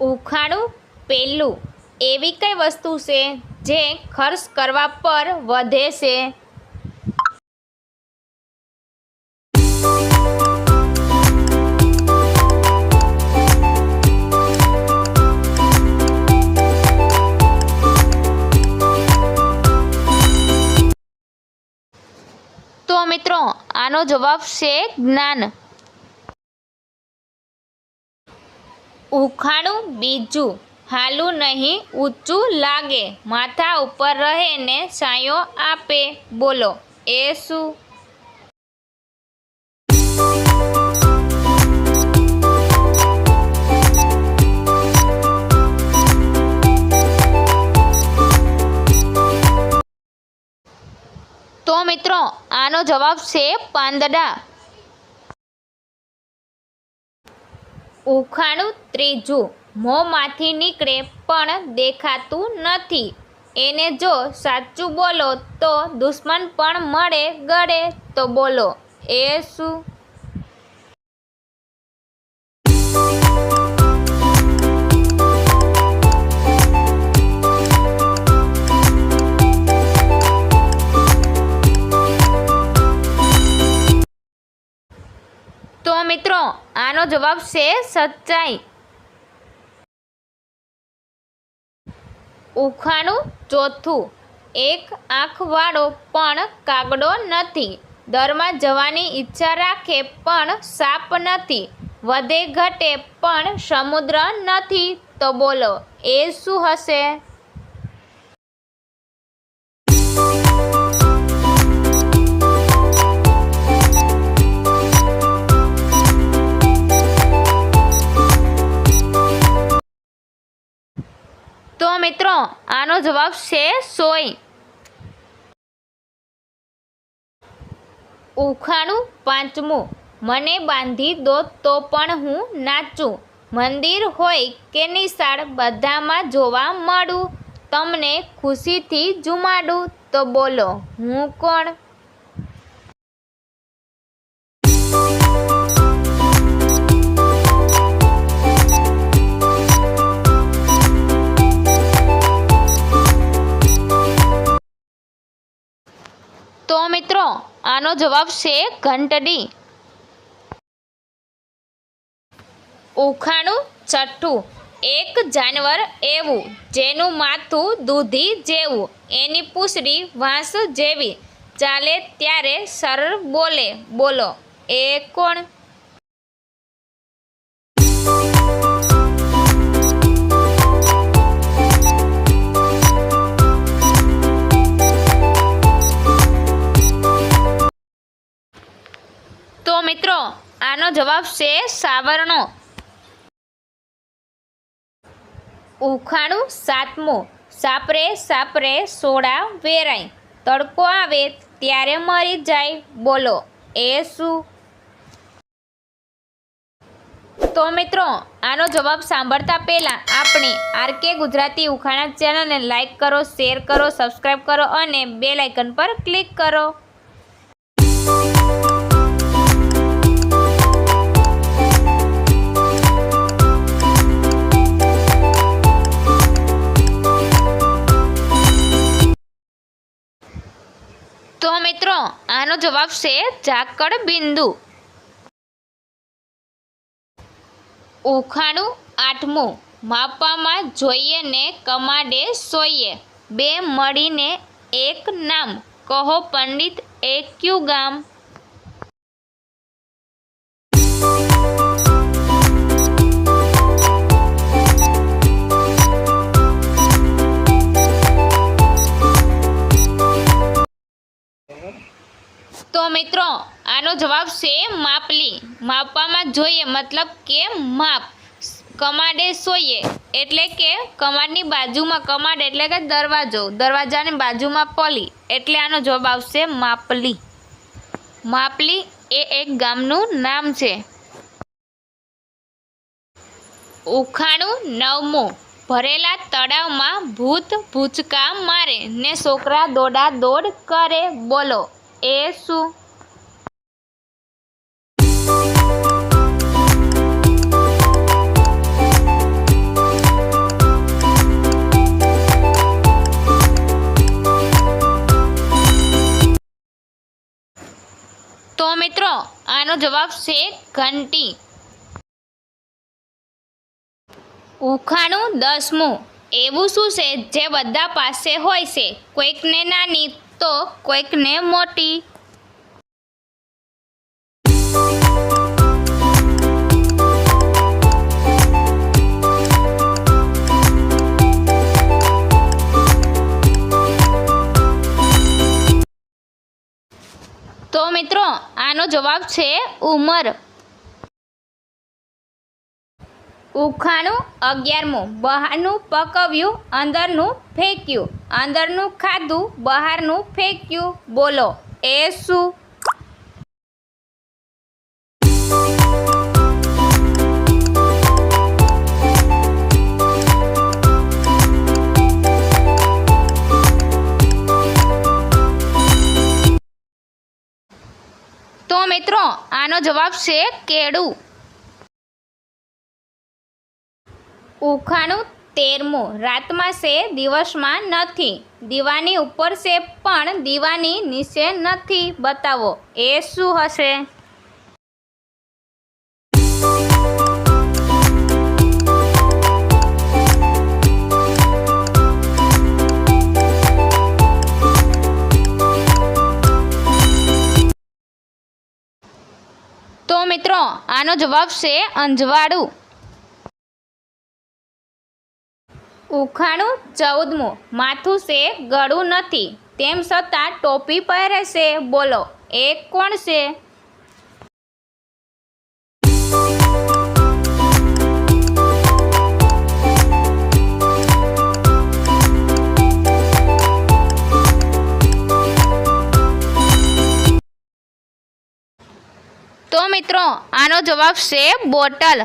ઉખાણું પહેલું એવી કઈ વસ્તુ છે જે ખર્ચ કરવા પર વધે છે? તો મિત્રો, આનો જવાબ છે જ્ઞાન. ઉખાણું બીજું. હાલું નહીં, ઊંચું લાગે. માથા ઉપર રહે ને સાયો આપે. બોલો, એ શું? તો મિત્રો, આનો જવાબ છે પાંદડા. ઉખાણું ત્રીજું. મોંમાંથી નીકળે પણ દેખાતું નથી. એને જો સાચું બોલો તો દુશ્મન પણ મળે ગળે તો બોલો. એ શું? આનો જવાબ છે સચ્ચાઈ. ઉખાણું ચોથું. એક આંખવાળો પણ કાગડો નથી. દરમાં જવાની ઈચ્છા રાખે પણ સાપ નથી. વધે ઘટે પણ સમુદ્ર નથી. તો બોલો, એ શું હશે? મિત્રો, આનો જવાબ છે સોય. ઉખાણું પાંચમું. મને બાંધી દો તો પણ હું નાચું. મંદિર હોય કે નિશાળ, બધામાં જોવા મળું. તમને ખુશીથી જુમાડું. તો બોલો, હું કોણ? આનો જવાબ છે ઘંટડી. ઉખાણું છઠ્ઠું એક જાનવર એવું, જેનું માથું દૂધી જેવું, એની પૂંછડી વાંસ જેવી. ચાલે ત્યારે સરળ બોલે, બોલો, એ કોણ? મિત્રો આનો જવાબ છે સાવરણો. ઉખાણું સાતમું, સાપરે સાપરે સોડા વેરાય તડકો આવે ત્યારે મરી જાય, બોલો, એ શું? તો મિત્રો, આનો જવાબ સાંભળતા પહેલાં આપણે આરકે ગુજરાતી ઉખાણા ચેનલને લાઈક કરો, શેર કરો, સબસ્ક્રાઈબ કરો અને બે લાઇકન પર ક્લિક કરો. તો મિત્રો, આનો જવાબ છે ઝાકળ બિંદુ. ઉખાણું આઠમું. માપામાં જોઈએ ને કમાડે સોઈએ. બે મળીને એક નામ. કહો પંડિત, એ ક્યુ ગામ? મિત્રો, આનો જવાબ છે માપલી. માપવામાં જોઈએ મતલબ કે માપ. કમાડે સોઈએ એટલે કે કમાડની બાજુમાં કમાડ એટલે કે દરવાજો. દરવાજાની બાજુમાં પલી એટલે આનો જવાબ આવશે માપલી. માપલી એ એક ગામનું નામ છે. ઉખાણું નવમું. ભરેલા તળાવમાં ભૂત ભૂચકા મારે ને છોકરા દોડા દોડ કરે બોલો. એ શું? આનો જવાબ છે ઘંટી. ઉખાણું દસમું. એવું શું છે? જે બધા પાસે હોય છે. કોઈકને નાની તો કોઈકને મોટી. આનો જવાબ છે ઉંમર. ઉખાણું અગિયારમું, બહારનું પકવ્યું, અંદરનું ફેંક્યું. અંદરનું ખાધું, બહારનું ફેંક્યું. બોલો, એ શું? તો મિત્રો, આનો જવાબ છે કેળું. ઉખાણું તેરમું. રાતમાં છે, દિવસમાં નથી. દીવાની ઉપર છે, પણ દીવાની નીચે નથી. બતાવો. એ શું હશે? મિત્રો, આનો જવાબ છે અંજવાળું. ઉખાણું ચૌદમું, માથું છે ગળું નથી. તેમ છતાં ટોપી પહેરે છે, બોલો એ કોણ છે? મિત્રો આનો જવાબ છે બોટલ.